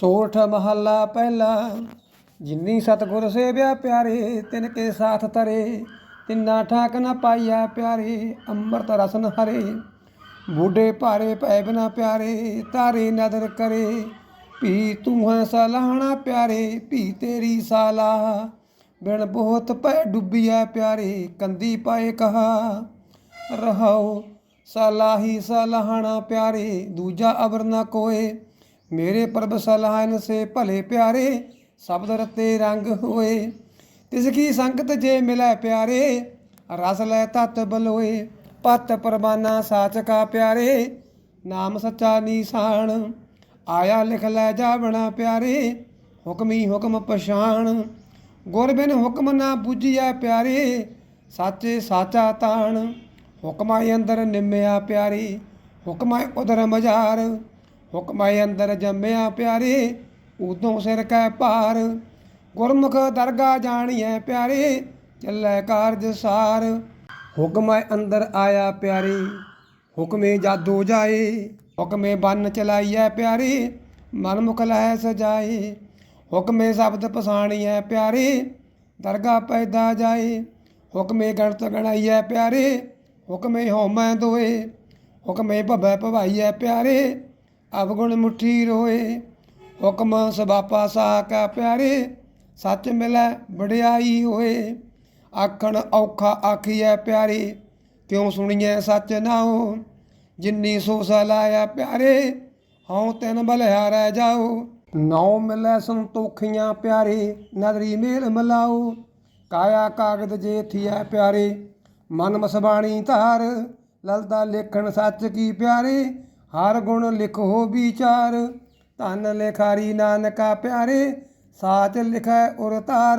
ਸੋਰਠ ਮਹੱਲਾ ਪਹਿਲਾ, ਜਿੰਨੀ ਸਤਗੁਰ ਸੇਵਿਆ ਪਿਆਰੇ, ਤਿਨ ਕੇ ਸਾਥ ਤਰੇ ਤਿੰਨਾ ਠਾਕ ਨਾ ਪਾਈਆ ਪਿਆਰੇ, ਅੰਮ੍ਰਿਤ ਰਸਨ ਹਰੇ। ਬੂਢੇ ਭਾਰੇ ਪੈ ਬਿਨਾ ਪਿਆਰੇ, ਤਾਰੇ ਨਦਰ ਕਰੇ। ਭੀ ਤੂੰ ਹੈ ਸਲਾਹਣਾ ਪਿਆਰੇ, ਭੀ ਤੇਰੀ ਸਾਲਾ। ਬਿਨ ਬਹੁਤ ਪੈ ਡੁੱਬਿਆ ਪਿਆਰੇ, ਕੰਦੀ ਪਾਏ ਕਹਾ। ਰਹਾਓ ਸਲਾਹੀ ਸਲਾਹਣਾ ਪਿਆਰੇ, ਦੂਜਾ ਅਵਰ ਨਾ ਕੋਏ। ਮੇਰੇ ਪ੍ਰਭ ਸਲਾਹਨ ਸੇ ਭਲੇ ਪਿਆਰੇ, ਸ਼ਬਦ ਰਤੇ ਰੰਗ ਹੋਏ। ਤਿਸ ਕੀ ਸੰਗਤ ਜੇ ਮਿਲੈ ਪਿਆਰੇ, ਰਸ ਲੈ ਤਤ ਬਲੋਏ। ਪਤ ਪਰਮਾਨਾ ਸਾਚ ਕਾ ਪਿਆਰੇ, ਨਾਮ ਸੱਚਾ ਨੀਸਾਨ। ਆਇਆ ਲਿਖ ਲੈ ਜਾਵਣਾ ਪਿਆਰੇ, ਹੁਕਮੀ ਹੁਕਮ ਪਛਾਣ। ਗੁਰ ਬਿਨ ਹੁਕਮ ਨਾ ਬੁਝਿਆ ਪਿਆਰੇ, ਸਾਚੇ ਸਾਚਾ ਤਾਣ। ਹੁਕਮਾਏ ਅੰਦਰ ਨਿੰਮਿਆ ਪਿਆਰੇ ਹੁਕਮਾਏ ਉਦਰ ਮਜ਼ਾਰ ਹੁਕਮਾਏ ਅੰਦਰ ਜੰਮਿਆ ਪਿਆਰੇ, ਉਦੋਂ ਸਿਰ ਕੈ ਭਾਰ, ਗੁਰਮੁਖ ਦਰਗਾ ਜਾਣੀਐ ਪਿਆਰੇ, ਚੱਲੈ ਕਾਰਜ ਸਾਰ। ਹੁਕਮਾਏ ਅੰਦਰ ਆਇਆ ਪਿਆਰੇ, ਹੁਕਮੇ ਜਾਦੂ ਜਾਏ, ਹੁਕਮੇ ਬੰਨ ਚਲਾਈਐ ਪਿਆਰੇ ਮਨ ਮੁਖ ਲੈ ਸਜਾਏ। ਹੁਕਮੇ ਸ਼ਬਦ ਪਛਾਣੀਐ ਪਿਆਰੇ, ਦਰਗਾ ਪੈਦਾ ਜਾਏ। ਹੁਕਮੇ ਗਣਤ ਗਣਾਈਐ ਪਿਆਰੇ, ਹੁਕਮੇ ਹੋਮੈ ਦੋਏ, ਹੁਕਮੇ ਭਵੈ ਭਵਾਈਐ ਪਿਆਰੇ। ਅਵਗੁਣ ਮੁਠੀ ਰੋਏ, ਹੁਕਮ ਸਬਾਪਾ ਸਾਕਾ ਪਿਆਰੇ, ਸੱਚ ਮਿਲੈ ਵਡਿਆਈ ਹੋਏ। ਆਖਣ ਔਖਾ ਆਖੀਐ ਪਿਆਰੇ, ਕਿਉ ਸੁਣੀਐ ਸੱਚ ਨਾਉ? ਜਿਨੀ ਸੋ ਸਲਾਇਆ ਪਿਆਰੇ, ਹਉ ਤੈਨ ਬਲਿਆ ਬਲਿਹਾਰੈ ਜਾਓ ਨੌ ਮਿਲੈ ਸੰਤੋਖੀਆਂ ਪਿਆਰੇ, ਨਦਰੀ ਮੇਲ ਮਲਾਓ ਕਾਇਆ ਕਾਗਦ ਜੇ ਥੀਐ ਪਿਆਰੇ, ਮਨ ਮਸਬਾਣੀ ਧਾਰ, ਲਲਦਾ ਲੇਖਣ ਸੱਚ ਕੀ ਪਿਆਰੇ। ਹਰ ਗੁਣ ਲਿਖੋ ਵਿਚਾਰ, ਧਨ ਲਿਖਾਰੀ ਨਾਨਕਾ ਪਿਆਰੇ, ਸਾਚ ਲਿਖੈ ਉਰ ਤਾਰ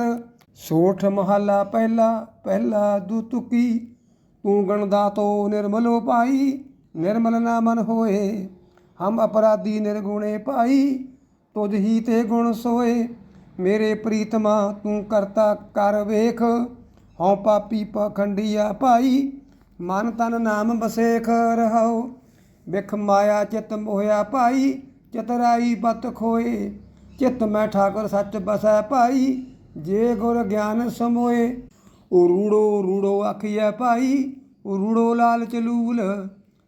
ਸੋਠ ਮਹੱਲਾ ਪਹਿਲਾ ਪਹਿਲਾ ਦੁਤੁਕੀ ਤੂੰ ਗਣਦਾ ਤੋ ਨਿਰਮਲੋ ਪਾਈ, ਨਿਰਮਲ ਨਾ ਮਨ ਹੋਏ। ਹਮ ਅਪਰਾਧੀ ਨਿਰਗੁਣੇ ਪਾਈ, ਤੁਝ ਹੀ ਤੇ ਗੁਣ ਸੋਏ। ਮੇਰੇ ਪ੍ਰੀਤਮਾ, ਤੂੰ ਕਰਤਾ ਕਰ ਵੇਖ। ਹਉ ਪਾਪੀ ਪਖੰਡੀਆ ਭਾਈ ਮਨ ਤਨ ਨਾਮ ਬਸੇਖ ਰਹਾਉ। ਵਿਖ ਮਾਇਆ ਚਿਤ ਮੋਹਿਆ ਭਾਈ ਚਤਰਾਈ ਬਤ ਖੋਏ। ਚਿਤ ਮੈਂ ਠਾਕੁਰ ਸੱਚ ਬਸੈ ਭਾਈ, ਜੇ ਗੁਰ ਗਿਆਨ ਸਮੋਏ। ਉਰੂੜੋ ਰੂੜੋ ਆਖੀਐ ਭਾਈ ਰੂੜੋ ਲਾਲ। ਚਲੂਲ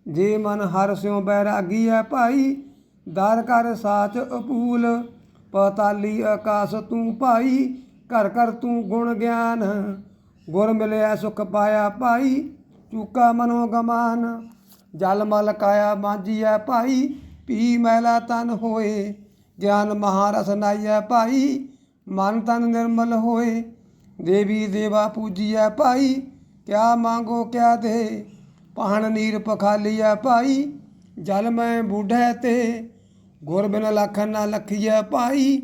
ਜੇ ਮਨ ਹਰ ਸਿਉ ਬੈਰਾਗੀ ਹੈ ਭਾਈ, ਦਰ ਕਰ ਸਾਚ ਅਪੂਲ। ਪਤਾਲੀ ਆਕਾਸ ਤੂੰ ਭਾਈ, ਘਰ ਘਰ ਤੂੰ ਗੁਣ ਗਿਆਨ। ਗੁਰ ਮਿਲਿਆ ਸੁਖ ਪਾਇਆ ਭਾਈ, ਚੂਕਾ ਮਨੋ ਗਮਾਨ। ਜਲ ਮਲ ਕਾਇਆ ਮਾਂਜੀਐ ਭਾਈ ਪੀ ਮੈਲਾ ਤਨ ਹੋਏ। ਗਿਆਨ ਮਹਾਰਸ ਨਾਈਐ ਭਾਈ, ਮਨ ਤਨ ਨਿਰਮਲ ਹੋਏ। ਦੇਵੀ ਦੇਵਾ ਪੂਜੀਐ ਭਾਈ, ਕਿਆ ਮੰਗੋ ਕਿਆ ਦੇ। ਪਹਣ ਨੀਰ ਪਖਾਲੀਐ ਭਾਈ, ਜਲ ਮੈਂ ਬੁੱਢੈ ਤੇ। ਗੁਰ ਬਿਨ ਲਖਨ ਨਾ ਲਖੀਐ ਭਾਈ,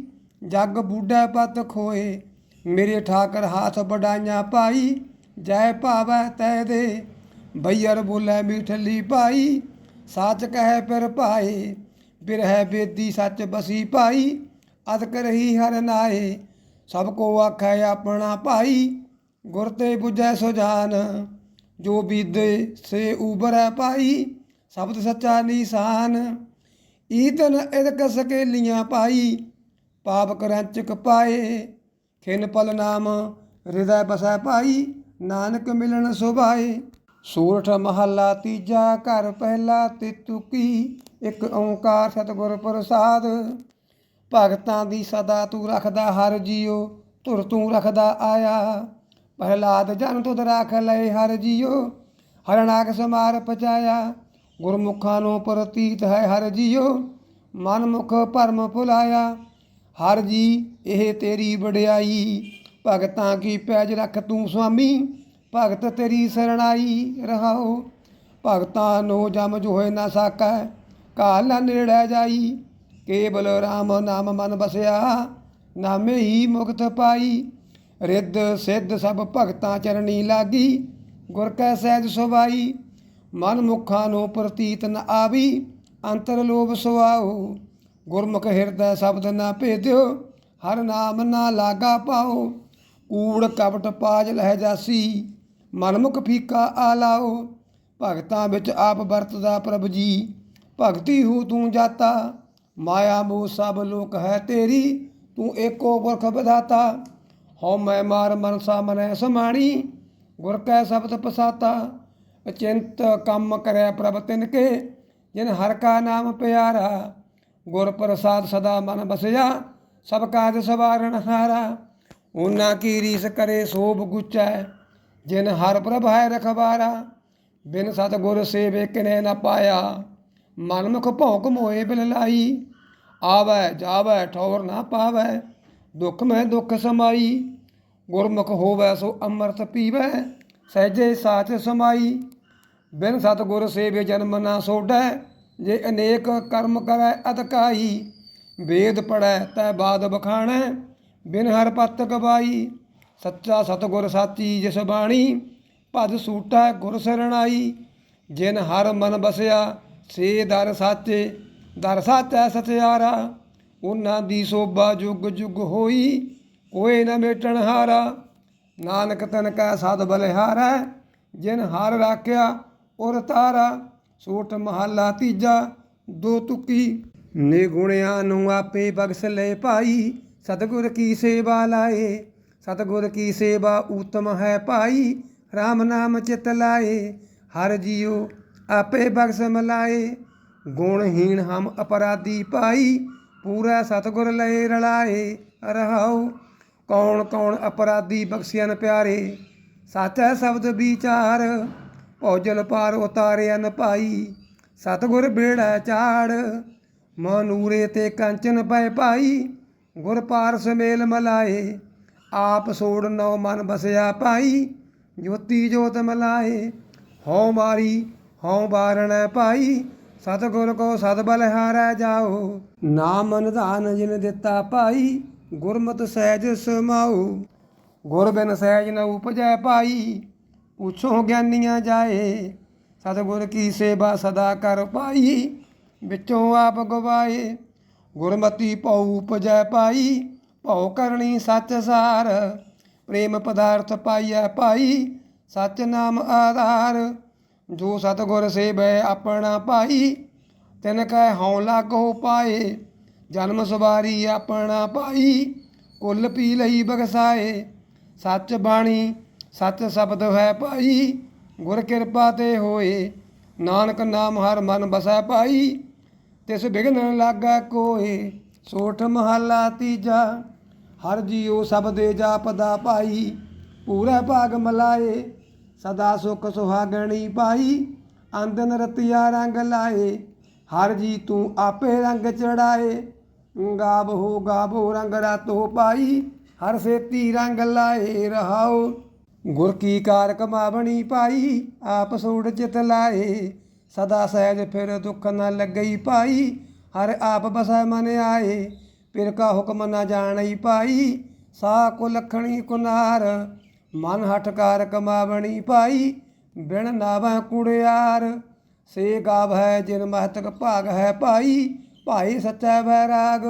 ਜਗ ਬੁੱਢੈ ਪਤ ਖੋਏ। ਮੇਰੇ ਠਾਕਰ ਹਾਥ ਬਡਾਈਆਂ ਭਾਈ, ਜੈ ਭਾਵੈ ਤੈ ਦੇ। ਬਈਰ ਬੋਲੇ ਮੀਠਲੀ ਭਾਈ, ਸੱਚ ਕਹੈ ਫਿਰ ਭਾਏ, ਬਿਰਹਿ ਬੇਦੀ ਸੱਚ ਬਸੀ ਭਾਈ, ਅਦਕ ਰਹੀ ਹਰ ਨਾਏ, ਸਭ ਕੋ ਆਖੈ ਆਪਣਾ ਭਾਈ, ਗੁਰ ਤੇ 부ਜੈ ਸੁਜਾਨ, ਜੋ ਬੀਦੇ ਸੇ ਉਬਰੈ ਭਾਈ, ਸ਼ਬਦ ਸੱਚਾ ਨਿਸ਼ਾਨ, ਈਤਨ ਇਦਕ ਸਕੇਲੀਆਂ ਪਾਈ ਪਾਪ ਕਰੰਚਕ ਪਾਏ, ਖਿਨ ਪਲ ਨਾਮ ਹਿਰਦੈ ਬਸੈ ਪਾਈ ਨਾਨਕ ਮਿਲਣ ਸੁਭਾਏ। ਸੂਰਠ ਮਹੱਲਾ ਤੀਜਾ ਘਰ ਪਹਿਲਾ ਤਿਤੁਕੀ ਇੱਕ ਓੰਕਾਰ ਸਤਿਗੁਰ ਪ੍ਰਸਾਦ। ਭਗਤਾਂ ਦੀ ਸਦਾ ਤੂੰ ਰੱਖਦਾ ਹਰ ਜੀਉ, ਧੁਰ ਤੂੰ ਰੱਖਦਾ ਆਇਆ। ਪ੍ਰਹਲਾਦ ਜਨ ਤੁਧ ਰੱਖ ਲਏ ਹਰ ਜੀਉ ਹਰਨਾਕ ਸਮਾਰ ਪਚਾਇਆ। ਗੁਰਮੁਖਾਂ ਨੂੰ ਪ੍ਰਤੀਤ ਹੈ ਹਰ ਜੀਉ ਮਨ ਮੁਖ ਭਰਮ ਭੁਲਾਇਆ। ਹਰ ਜੀ, ਇਹ ਤੇਰੀ ਵਡਿਆਈ, ਭਗਤਾਂ ਕੀ ਪੈਜ ਰੱਖ ਤੂੰ ਸੁਆਮੀ ਭਗਤ ਤੇਰੀ ਸਰਣਾਈ ਰਹਾਓ ਭਗਤਾਂ ਨੂੰ ਜਮ ਜੋਏ ਨਾ ਸਾਕੈ, ਕਾਲ ਨਾ ਨੇੜੇ ਜਾਈ। ਕੇਵਲ RAM ਨਾਮ ਮਨ ਬਸਿਆ, ਨਾਮੇ ਹੀ ਮੁਕਤ ਪਾਈ। ਰਿੱਧ ਸਿੱਧ ਸਭ ਭਗਤਾਂ ਚਰਣੀ ਲਾਗੀ, ਗੁਰ ਕੈ ਸਹਿਜ ਸੁਭਾਈ। ਮਨ ਮੁਖਾਂ ਨੂੰ ਪ੍ਰਤੀਤ ਨ ਆਵੀ, ਅੰਤਰ ਲੋਭ ਸੁਆਓ ਗੁਰਮੁਖ ਹਿਰਦੈ ਸ਼ਬਦ ਨਾ ਭੇਦਿਓ, ਹਰ ਨਾਮ ਨਾ ਲਾਗਾ ਪਾਓ ਕੂੜ ਕਪਟ ਪਾਜ ਲਹਿ ਜਾਸੀ ਮਨਮੁਖ ਫੀਕਾ ਆਲਾਓ, ਭਗਤਾਂ ਵਿੱਚ ਆਪ ਵਰਤਦਾ ਪ੍ਰਭ ਜੀ। ਭਗਤੀ ਹੂ ਤੂੰ ਜਾਤਾ, ਮਾਇਆ ਮੋਹ ਸਭ ਲੋਕ ਹੈ ਤੇਰੀ, ਤੂੰ ਏਕੋ ਪੁਰਖ ਵਿਧਾਤਾ। ਹਉ ਮੈਂ ਮਾਰ ਮਨਸਾ ਮਨੈ ਸਮਾਣੀ, ਗੁਰ ਕੈ ਸ਼ਬਦ ਪਸਾਤਾ। ਅਚਿੰਤ ਕੰਮ ਕਰੈ ਪ੍ਰਭ ਤਿਨ ਕੇ ਜਿਨ ਹਰ ਕਾ ਨਾਮ ਪਿਆਰਾ। ਗੁਰ ਪ੍ਰਸਾਦ ਸਦਾ ਮਨ ਬਸਿਆ, ਸਭ ਕਾਜ ਸਵਾਰਨ ਹਾਰਾ। ਉਹਨਾਂ ਕੀ ਰੀਸ ਕਰੇ ਸੋਭ ਗੁਚੈ ਜਿਨ ਹਰ ਪ੍ਰਭ ਹੈ ਰਖਵਾਰਾ, ਬਿਨ ਸਤ ਗੁਰ ਸੇਵੇ ਕਿਨੇ ਨ ਪਾਇਆ। ਮਨਮੁਖ ਭੌਂਕ ਮੋਏ ਬਿਲ ਲਾਈ ਆਵੈ ਜਾਵੈ ਠੌਰ ਨਾ ਪਾਵੈ, ਦੁਖ ਮੈਂ ਦੁਖ ਸਮਾਈ। ਗੁਰਮੁਖ ਹੋਵੈ ਸੋ ਅੰਮ੍ਰਿਤ ਪੀਵੈ, ਸਹਿਜੇ ਸਾਚ ਸਮਾਈ। ਬਿਨ ਸਤ ਗੁਰ ਸੇਵੇ ਜਨਮ ਨਾ ਸੋਢੈ ਜੇ ਅਨੇਕ ਕਰਮ ਕਰੈ ਅਤਕਾਈ। ਵੇਦ ਪੜੈ ਤੈ ਬਾਦ ਬਖਾਣੈ, ਬਿਨ ਹਰ ਪਤ ਗਵਾਈ। ਸੱਚਾ ਸਤਗੁਰ ਸਾਚੀ ਜਿਸ ਬਾਣੀ ਭਜ ਸੂਟੈ ਗੁਰ ਸਰਣਾਈ, ਜਿਨ ਹਰ ਮਨ ਬਸਿਆ, ਸੇ ਦਰ ਸਾਚੇ, ਦਰ ਸਾਚੈ ਸਚਿਆਰਾ ਉਹਨਾਂ ਦੀ ਸੋਭਾ ਜੁਗ ਜੁਗ ਹੋਈ ਕੋਏ ਨ ਮੇਟਣ ਹਾਰਾ, ਨਾਨਕ ਤਨ ਕਾ ਸਦ ਬਲਿਹਾਰੈ, ਜਿਨ ਹਰ ਰਾਖਿਆ ਉਰ ਤਾਰਾ, ਸੋਟ ਮਹੱਲਾ ਤੀਜਾ, ਦੋ ਤੁਕੀ। ਨਿਗੁਣਿਆਂ ਨੂੰ ਆਪੇ ਬਖਸ਼ ਲੈ ਭਾਈ, ਸਤਿਗੁਰ ਕੀ ਸੇਵਾ ਲਾਏ ਸਤਿਗੁਰ ਕੀ ਸੇਵਾ ਉਤਮ ਹੈ ਭਾਈ RAM ਨਾਮ ਚਿਤ ਲਾਏ, ਹਰ ਜੀਉ ਆਪੇ ਬਖਸ਼ ਮਲਾਏ। ਗੁਣਹੀਣ ਹਮ ਅਪਰਾਧੀ ਭਾਈ, ਪੂਰਾ ਸਤਿਗੁਰ ਲਏ ਰਲਾਏ, ਰਹਾਉ। ਕੌਣ ਕੌਣ ਅਪਰਾਧੀ ਬਖਸ਼ਿਆਨ ਪਿਆਰੇ, ਸਾਚਾ ਸ਼ਬਦ ਵਿਚਾਰ, ਭੌਜਲ ਪਾਰ ਉਤਾਰਿਆਨ ਭਾਈ। ਸਤਿਗੁਰ ਬੇੜਾ ਚਾੜ ਮਨੂਰੇ ਤੇ ਕੰਚਨ ਪੈ ਭਾਈ, ਗੁਰ ਪਾਰ ਸਮੇਲ ਮਲਾਏ। ਆਪ ਸੋੜ ਨਉ ਮਨ ਬਸਿਆ ਭਾਈ, ਜੋਤੀ ਜੋਤ ਮਲਾਏ ਹਉ ਮਾਰੀ, ਹਉ ਬਾਰਣੈ ਭਾਈ, ਸਤਿਗੁਰ ਕੋ ਸਦ ਬਲਿਹਾਰੈ ਜਾਓ। ਨਾਮ ਨਿਧਾਨ ਜਿਨ ਦਿੱਤਾ ਭਾਈ, ਗੁਰਮਤਿ ਸਹਿਜ ਸਮਾਉ ਗੁਰ ਬਿਨ ਸਹਿਜ ਨ ਉਪਜੈ ਭਾਈ, ਪੁੱਛੋ ਗਿਆਨੀਆਂ ਜਾਏ। ਸਤਿਗੁਰ ਕੀ ਸੇਵਾ ਸਦਾ ਕਰ ਪਾਈ ਵਿੱਚੋਂ ਆਪ ਗਵਾਏ। ਗੁਰਮਤੀ ਭਉ ਉਪਜੈ ਪਾਈ ਭਉ ਕਰਨੀ ਸੱਚ ਸਾਰ, ਪ੍ਰੇਮ ਪਦਾਰਥ ਪਾਈਐ ਭਾਈ ਸੱਚ ਨਾਮ ਆਧਾਰ। ਜੋ ਸਤਿਗੁਰ ਸੇਵੈ ਆਪਣਾ ਭਾਈ, ਤਿਨ ਕੈ ਹਉ ਲਾਗੋ ਪਾਏ। ਜਨਮ ਸਵਾਰੀ ਆਪਣਾ ਭਾਈ, ਕੁੱਲ ਪੀ ਲਈ ਬਗਸਾਏ ਸੱਚ ਬਾਣੀ, ਸੱਚ ਸ਼ਬਦ ਹੈ ਭਾਈ, ਗੁਰ ਕਿਰਪਾ ਤੇ ਹੋਏ। ਨਾਨਕ ਨਾਮ ਹਰ ਮਨ ਬਸੈ ਭਾਈ, ਤਿਸ ਬਿਗਨ ਲਾਗਾ ਕੋਏ। ਸੋਠ ਮਹੱਲਾ ਤੀਜਾ ਹਰ ਜੀਉ ਸਭ ਦੇ ਜਾਪਦਾ ਭਾਈ, ਪੂਰਾ ਭਾਗ ਮਲਾਏ, ਸਦਾ ਸੁਖ ਸੁਹਾਗਣੀ ਪਾਈ ਅੰਦਨ ਰਤਿਆ ਰੰਗ ਲਾਏ, ਹਰ ਜੀ ਤੂੰ ਆਪੇ ਰੰਗ ਚੜਾਏ ਗਾਬ ਹੋ ਗਾਬੋ ਰੰਗ ਰਾਤੋ ਪਾਈ, ਹਰ ਸੇਤੀ ਰੰਗ ਲਾਏ ਰਹਾਓ ਗੁਰ ਕੀ ਕਾਰ ਕਮਾਵਣੀ ਪਾਈ, ਆਪ ਸੂੜ ਚਿਤ ਲਾਏ, ਸਦਾ ਸਹਿਜ ਫਿਰ ਦੁੱਖ ਨਾ ਲੱਗਈ ਪਾਈ, ਹਰ ਆਪ ਬਸੈ ਮਨ ਆਏ ਪਿਰ ਕਾ ਹੁਕਮ ਨ ਜਾਣਈ ਪਾਈ, ਸਾ ਕੋ ਲਖਣੀ ਕੁਨਾਰ, ਮਨ ਹਠਕਾਰ ਕਮਾਵਣੀ ਪਾਈ, ਬਿਨ ਨਾਵਾ ਕੁੜਿਆਰ, ਸੇ ਗਾਵੈ ਜਿਨ ਮਹਤਕ ਭਾਗ ਹੈ ਭਾਈ ਭਾਈ ਸੱਚਾ ਵੈਰਾਗ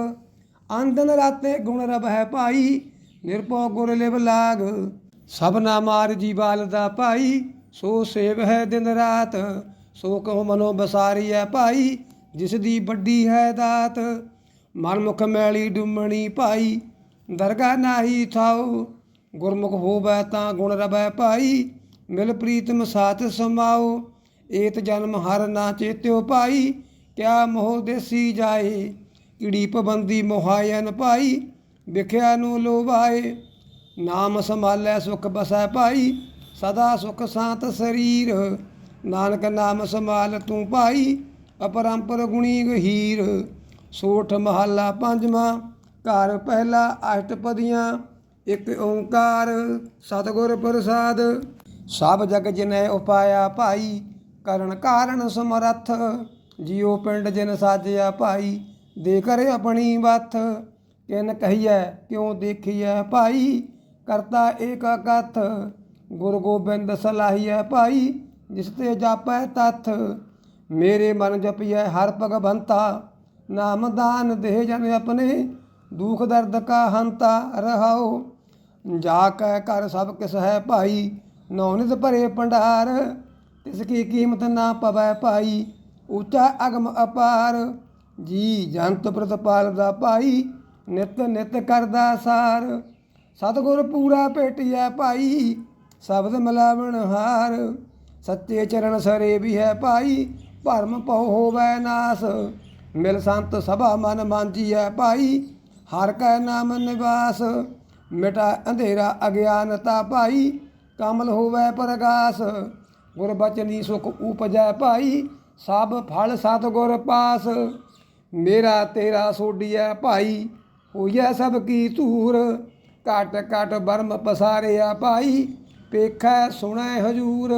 ਅੰਦਨ ਰਾਤੇ ਗੁਣ ਰਬ ਹੈ ਭਾਈ ਨਿਰਭਉ ਗੁਰ ਲਿਵ ਲਾਗ, ਸਭ ਨਾ ਮਾਰ ਜੀਵਾਲ ਦਾ ਭਾਈ ਸੋ ਸੇਵ ਹੈ ਦਿਨ ਰਾਤ, ਸੋ ਕਹੋ ਮਨੋ ਬਸਾਰੀ ਹੈ ਭਾਈ ਜਿਸ ਦੀ ਵੱਡੀ ਹੈ ਦਾਤ ਮਨ ਮੁਖ ਮੈਲੀ ਡੁੰਮਣੀ ਭਾਈ ਦਰਗਾ ਨਾਹੀ ਥਾਉ, ਗੁਰਮੁਖ ਹੋਵੈ ਤਾਂ ਗੁਣ ਰਵੈ ਭਾਈ, ਮਿਲ ਪ੍ਰੀਤਮ ਸਾਥ ਸਮਾਓ ਏਤ ਜਨਮ ਹਰ ਨਾ ਚੇਤਿਓ ਭਾਈ, ਕਿਆ ਮੋਹ ਦੇਸੀ ਜਾਏ, ਕਿੜੀ ਪਬੰਦੀ ਮੋਹਾਇਨ ਭਾਈ, ਵਿਖਿਆ ਨੂੰ ਲੋਭਾਏ, ਨਾਮ ਸੰਭਾਲੈ ਸੁਖ ਬਸੈ ਭਾਈ, ਸਦਾ ਸੁਖ ਸਾਤ ਸਰੀਰ, ਨਾਨਕ ਨਾਮ ਸੰਭਾਲ ਤੂੰ ਭਾਈ, ਅਪਰੰਪਰ ਗੁਣੀ ਗਹੀਰ ਸੋਠ ਮਹੱਲਾ ਪੰਜਵਾਂ, ਘਰ ਪਹਿਲਾ ਅਸ਼ਟਪਦੀਆਂ, ਇੱਕ ਓੰਕਾਰ, ਸਤਿਗੁਰ ਪ੍ਰਸਾਦ। ਸਭ ਜਗ ਜਿਨੈ ਉਪਾਇਆ ਭਾਈ, ਕਰਨ ਕਾਰਨ ਸਮਰੱਥ। ਜਿਉ ਪਿੰਡ ਜਿਨ ਸਾਜਿਆ ਭਾਈ ਦੇ ਕਰ ਆਪਣੀ ਵੱਥ। ਕਿਨ ਕਹੀਐ, ਕਿਉ ਦੇਖੀਐ ਭਾਈ, ਕਰਤਾ ਏਕ ਕਥ ਗੁਰ ਗੋਬਿੰਦ ਸਲਾਹੀਐ ਭਾਈ, ਜਿਸ ਤੇ ਜਾਪੈ ਤਥ। ਮੇਰੇ ਮਨ ਜਪੀਐ ਹਰ ਭਗਵੰਤਾ। ਨਾਮ ਦਾਨ ਦੇ ਜਨ ਆਪਣੇ, ਦੁਖ ਦਰਦ ਕਾ ਹੰਤਾ ਰਹਾਓ ਜਾ ਕੈ ਕਰ ਸਭ ਕਿਸ ਹੈ ਭਾਈ ਨੌਨਿਤ ਭਰੇ ਭੰਡਾਰ। ਤਿਸ ਕੀ ਕੀਮਤ ਨਾ ਪਵੈ ਭਾਈ, ਉੱਚਾ ਅਗਮ ਅਪਾਰ। ਜੀ ਜੰਤ ਪ੍ਰਤਪਾਲ ਦਾ ਭਾਈ, ਨਿਤ ਨਿਤ ਕਰਦਾ ਸਾਰ। ਸਤਿਗੁਰ ਪੂਰਾ ਭੇਟਿਆ ਭਾਈ, ਸ਼ਬਦ ਮਿਲਾਵਣ ਹਾਰ। ਸੱਚੇ ਚਰਨ ਸਰੇ ਵੀ ਹੈ ਭਾਈ, ਭਰਮ ਪਉ ਹੋਵੈ ਨਾਸ। ਮਿਲ ਸੰਤ ਸਭਾ ਮਨ ਮਾਂਜੀਐ ਭਾਈ, ਹਰ ਕੈ ਨਾਮ ਨਿਵਾਸ। ਮਿਟਾ ਅੰਧੇਰਾ ਅਗਿਆਨਤਾ ਭਾਈ, ਕਮਲ ਹੋਵੈ ਪ੍ਰਗਾਸ। ਗੁਰ ਬਚਨੀ ਸੁਖ ਉਪਜੈ ਭਾਈ, ਸਭ ਫਲ ਸਤਿਗੁਰ ਪਾਸ। ਮੇਰਾ ਤੇਰਾ ਸੋਡੀਐ ਭਾਈ, ਹੋਈਐ ਸਭ ਕੀ ਧੂਰ। ਘਟ ਘਟ ਬਰਮ ਪਸਾਰਿਆ ਭਾਈ, ਪੇਖੈ ਸੁਣੈ ਹਜੂਰ।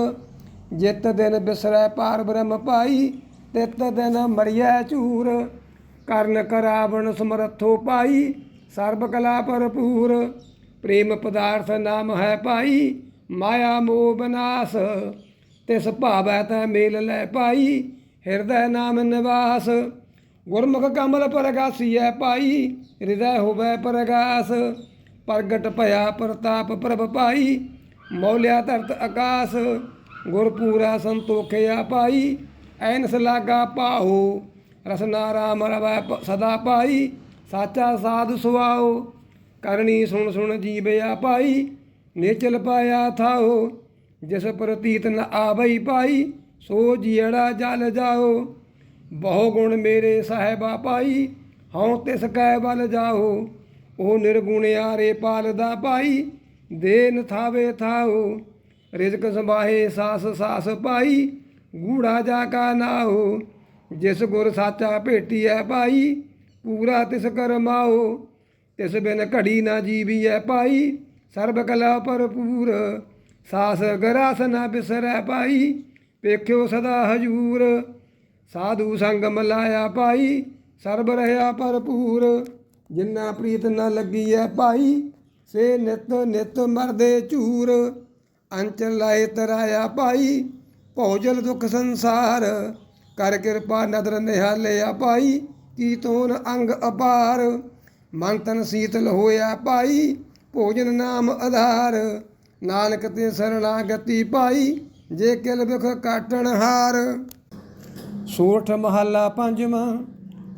ਜਿਤ ਦਿਨ ਬਿਸਰੈ ਪਾਰ ਬ੍ਰਹਮ ਭਾਈ ਤਿਤ ਦਿਨ ਮਰਿਆ ਚੂਰ ਕਰਨ ਕਰਾਵਣ ਸਮਰਥੋ ਪਾਈ, ਸਰਬ ਕਲਾ ਭਰਪੂਰ, ਪ੍ਰੇਮ ਪਦਾਰਥ ਨਾਮ ਹੈ ਪਾਈ, ਮਾਇਆ ਮੋਹ ਬਨਾਸ, ਤਿਸ ਭਾਵੈ ਤੈ ਮੇਲ ਲੈ ਪਾਈ, ਹਿਰਦੈ ਨਾਮ ਨਿਵਾਸ, ਗੁਰਮੁਖ ਕਮਲ ਪ੍ਰਗਾਸੀਐ ਪਾਈ, ਹਿਰਦੈ ਹੋਵੈ ਪ੍ਰਗਾਸ, ਪ੍ਰਗਟ ਭਇਆ ਪ੍ਰਤਾਪ ਪ੍ਰਭ ਪਾਈ, ਮੌਲਿਆ ਧਰਤ ਆਕਾਸ, ਗੁਰਪੂਰਾ ਸੰਤੋਖਿਆ ਪਾਈ ਐਨਸ ਲਾਗਾ ਪਾਹੋ, ਰਸਨਾ ਰਾਮ ਰਵੈ ਸਦਾ ਪਾਈ, ਸਾਚਾ ਸਾਧ ਸੁਆਓ। ਕਰਨੀ ਸੁਣ ਸੁਣ ਜੀਵਿਆ ਭਾਈ ਨੇਚਲ ਪਾਇਆ ਥਾਓ। ਜਿਸ ਪ੍ਰਤੀਤ ਨ ਆਵਈ ਪਾਈ, ਸੋ ਜੀੜਾ ਜਲ ਜਾਓ। ਬਹੁ ਗੁਣ ਮੇਰੇ ਸਾਹਿਬਾ ਪਾਈ, ਹਉ ਤਿਸ ਕੈ ਬਲ ਜਾਓ। ਉਹ ਨਿਰਗੁਣ ਆਰੇ ਪਾਲਦਾ ਪਾਈ ਦੇਨ ਥਾਵੇ ਥਾਓ। ਰਿਜ਼ਕ ਸੰਭਾਹੇ ਸਾਸ ਸਾਸ ਪਾਈ ਗੂੜਾ ਜਾ ਕਾ ਨਾਓ ਜਿਸ ਗੁਰ ਸਾਚਾ ਭੇਟੀਐ ਭਾਈ, ਪੂਰਾ ਤਿਸ ਕਰਮਾਓ ਤਿਸ ਬਿਨ ਘੜੀ ਨਾ ਜੀਵੀਐ ਭਾਈ, ਸਰਬ ਕਲਾ ਭਰਪੂਰ, ਸਾਸ ਗਰਾਸ ਨਾ ਬਿਸਰੈ ਭਾਈ, ਵੇਖਿਓ ਸਦਾ ਹਜੂਰ, ਸਾਧੂ ਸੰਗ ਮਲਾਇਆ ਭਾਈ, ਸਰਬ ਰਹਾ ਭਰਪੂਰ, ਜਿੰਨਾ ਪ੍ਰੀਤ ਨਾ ਲੱਗੀ ਐ ਭਾਈ, ਸੇ ਨਿਤ ਨਿਤ ਮਰਦੇ ਝੂਰ, ਅੰਚਲ ਲਾਏ ਤਰਾਇਆ ਭਾਈ ਭੋਜਲ ਦੁਖ ਸੰਸਾਰ, ਕਰ ਕਿਰਪਾ ਨਦਰ ਨਿਹਾਲਿਆ ਭਾਈ, ਕੀ ਤੋਨ ਅੰਗ ਅਪਾਰ? ਮਨ ਤਨ ਸੀਤਲ ਹੋਇਆ ਭਾਈ, ਭੋਜਨ ਨਾਮ ਆਧਾਰ। ਨਾਨਕ ਤੇ ਸਰਣਾਗਤੀ ਪਾਈ ਜੇ ਕਿਲ ਵਿਖ ਕਾਟਣ ਹਾਰ। ਸੋਠ ਮਹੱਲਾ ਪੰਜਵਾਂ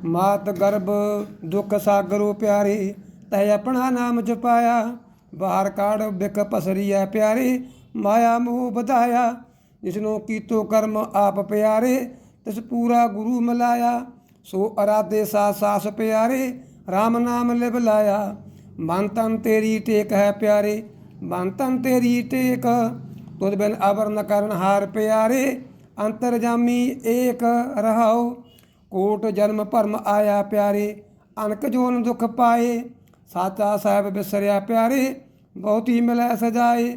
ਮਾਤ ਗਰਭ ਦੁਖ ਸਾਗਰੋ ਪਿਆਰੇ ਤੈ ਆਪਣਾ ਨਾਮ ਜਪਾਇਆ। ਬਾਹਰ ਕਾੜ ਵਿਖ ਪਸਰੀਐ ਪਿਆਰੇ, ਮਾਇਆ ਮੋਹ ਵਧਾਇਆ। ਜਿਸਨੂੰ ਕੀਤੋ ਕਰਮ ਆਪ ਪਿਆਰੇ, ਤਿਸ ਪੂਰਾ ਗੁਰੂ ਮਿਲਾਇਆ। ਸੋ ਅਰਾਧੇ ਸਾ ਸਾਸ ਪਿਆਰੇ RAM ਨਾਮ ਲਿਵ ਲਾਇਆ। ਮਨ ਤਨ ਤੇਰੀ ਟੇਕ ਹੈ ਪਿਆਰੇ, ਮਨ ਤਨ ਤੇਰੀ ਟੇਕ। ਤੁਧ ਬਿਨ ਅਵਰ ਨ ਕਰਨ ਹਾਰ ਪਿਆਰੇ, ਅੰਤਰ ਜਾਮੀ ਏਕ ਰਹਾਉ। ਕੋਟ ਜਨਮ ਭਰਮ ਆਇਆ ਪਿਆਰੇ, ਅਨਕ ਜੋਨ ਦੁਖ ਪਾਏ। ਸਾਚਾ ਸਾਹਿਬ ਬਿਸਰਿਆ ਪਿਆਰੇ, ਬਹੁਤੀ ਮਿਲੈ ਸਜਾਏ।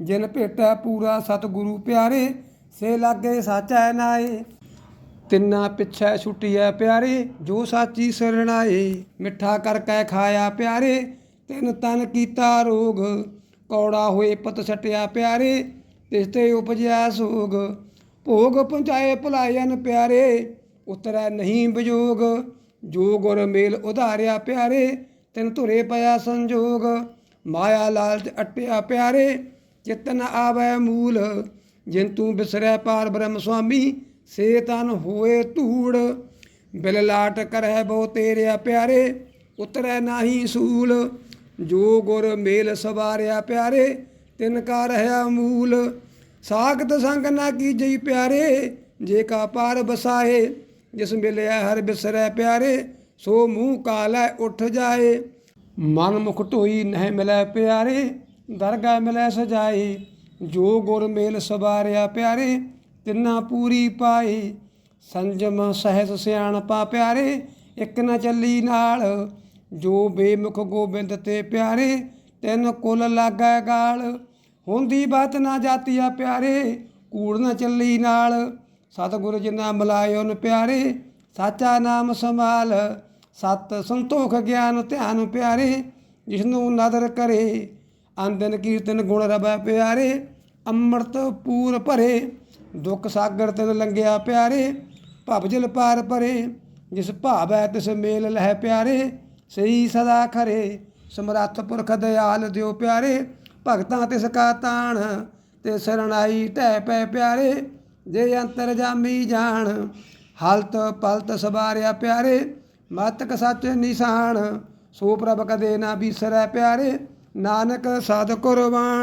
ਜਿਨ ਭੇਟਾ ਪੂਰਾ ਸਤਿਗੁਰੂ ਪਿਆਰੇ, ਸੇ ਲਾਗੇ ਸਾਚਾ ਨਾਏ। ਤਿੰਨਾ ਪਿੱਛੇ ਛੁੱਟੀਐ ਪਿਆਰੇ, ਜੋ ਸਾਚੀ ਸਰਣਾਏ ਮਿੱਠਾ ਕਰ ਕੈ ਖਾਇਆ ਪਿਆਰੇ। ਤਿੰਨ ਤਨ ਕੀਤਾ ਰੋਗ, ਕੌੜਾ ਹੋਏ ਪਤ ਛਟਿਆ ਪਿਆਰੇ, ਤਿਸ ਤੇ ਉਪਜਿਆ ਸੋਗ। ਭੋਗ ਪਹੁੰਚਾਏ ਭੁਲਾਇਨ ਪਿਆਰੇ, ਉਤਰੈ ਨਹੀਂ ਵਿਜੋਗ ਜੋ ਗੁਰ ਮੇਲ ਉਧਾਰਿਆ ਪਿਆਰੇ, ਤਿਨ ਧੁਰੇ ਪਿਆ ਸੰਜੋਗ। ਮਾਇਆ ਲਾਲਚ ਅਟਿਆ ਪਿਆਰੇ ਚਿਤ ਆਵੈ ਮੂਲ ਜਿਨ ਤੂੰ ਬਿਸਰੈ ਪਾਰ ਬ੍ਰਹਮ ਸੁਆਮੀ, ਸੇ ਤਨ ਹੋਏ ਧੂੜ। ਬਿਲ ਲਾਟ ਕਰਹਿ ਬਹੁ ਤੇਰਿਆ ਪਿਆਰੇ, ਉਤਰੈ ਨਾਹੀ ਸੂਲ। ਜੋ ਗੁਰ ਮੇਲ ਸਵਾਰਿਆ ਪਿਆਰੇ, ਤਿਨ ਕਾ ਰਹਿਆ ਮੂਲ। ਸਾਖਤ ਸੰਗ ਨਾ ਕੀਜਈ ਪਿਆਰੇ, ਜੇ ਕਾ ਪਾਰ ਬਸਾਏ, ਜਿਸ ਮਿਲਿਆ ਹਰ ਬਿਸਰੈ ਪਿਆਰੇ, ਸੋ ਮੂੰਹ ਕਾਲੈ ਉੱਠ ਜਾਏ। ਮਨ ਮੁਖ ਢੋਈ ਨਹਿ ਮਿਲੈ ਪਿਆਰੇ ਦਰਗਾਹ ਮਿਲੈ ਸਜਾਈ ਜੋ ਗੁਰ ਮੇਲ ਸਵਾਰਿਆ ਪਿਆਰੇ, ਤਿੰਨਾ ਪੂਰੀ ਪਾਈ ਸੰਜਮ ਸਹਿਜ ਸਿਆਣਪਾ ਪਿਆਰੇ, ਇੱਕ ਨਾ ਚੱਲੀ ਨਾਲ। ਜੋ ਬੇਮੁਖ ਗੋਬਿੰਦ ਤੇ ਪਿਆਰੇ, ਤਿੰਨ ਕੁਲ ਲਾਗੈ ਗਾਲ। ਹੁੰਦੀ ਬਾਤ ਨਾ ਜਾਤੀਆ ਪਿਆਰੇ, ਕੂੜ ਨਾ ਚੱਲੀ ਨਾਲ। ਸਤਿਗੁਰ ਜਿਨਾ ਮਲਾਇਓ ਨ ਪਿਆਰੇ, ਸਾਚਾ ਨਾਮ ਸੰਭਾਲ। ਸਤ ਸੰਤੋਖ ਗਿਆਨ ਧਿਆਨ ਪਿਆਰੇ, ਜਿਸਨੂੰ ਨਦਰ ਕਰੇ ਅੰਦਨ ਕੀਰਤਨ ਗੁਣ ਰਬੈ ਪਿਆਰੇ, ਅੰਮ੍ਰਿਤ ਪੂਰ ਭਰੇ, ਦੁੱਖ ਸਾਗਰ ਤਿਨ ਲੰਘਿਆ ਪਿਆਰੇ, ਭਵ ਜਲ ਪਾਰ ਭਰੇ, ਜਿਸ ਭਾਵੈ ਤਿਸ ਮੇਲ ਲਹਿ ਪਿਆਰੇ, ਸਹੀ ਸਦਾ ਖਰੇ, ਸਮਰੱਥ ਪੁਰਖ ਦਇਆਲ ਦਿਓ ਪਿਆਰੇ, ਭਗਤਾਂ ਤਿਸ ਕਾ ਤਾਣ ਤੇ ਸਰਣਾਈ ਢਹਿ ਪੈ ਪਿਆਰੇ, ਜੇ ਅੰਤਰ ਜਾਮੀ ਜਾਣ, ਹਲਤ ਪਲਤ ਸਵਾਰਿਆ ਪਿਆਰੇ, ਮਤਕ ਸੱਚ ਨਿਸ਼ਾਨ, ਸੋ ਪ੍ਰਭ ਕਦੇ ਨਾ ਬਿਸਰੈ ਪਿਆਰੇ ਨਾਨਕ ਸਦ ਕੁਰਬਾਨ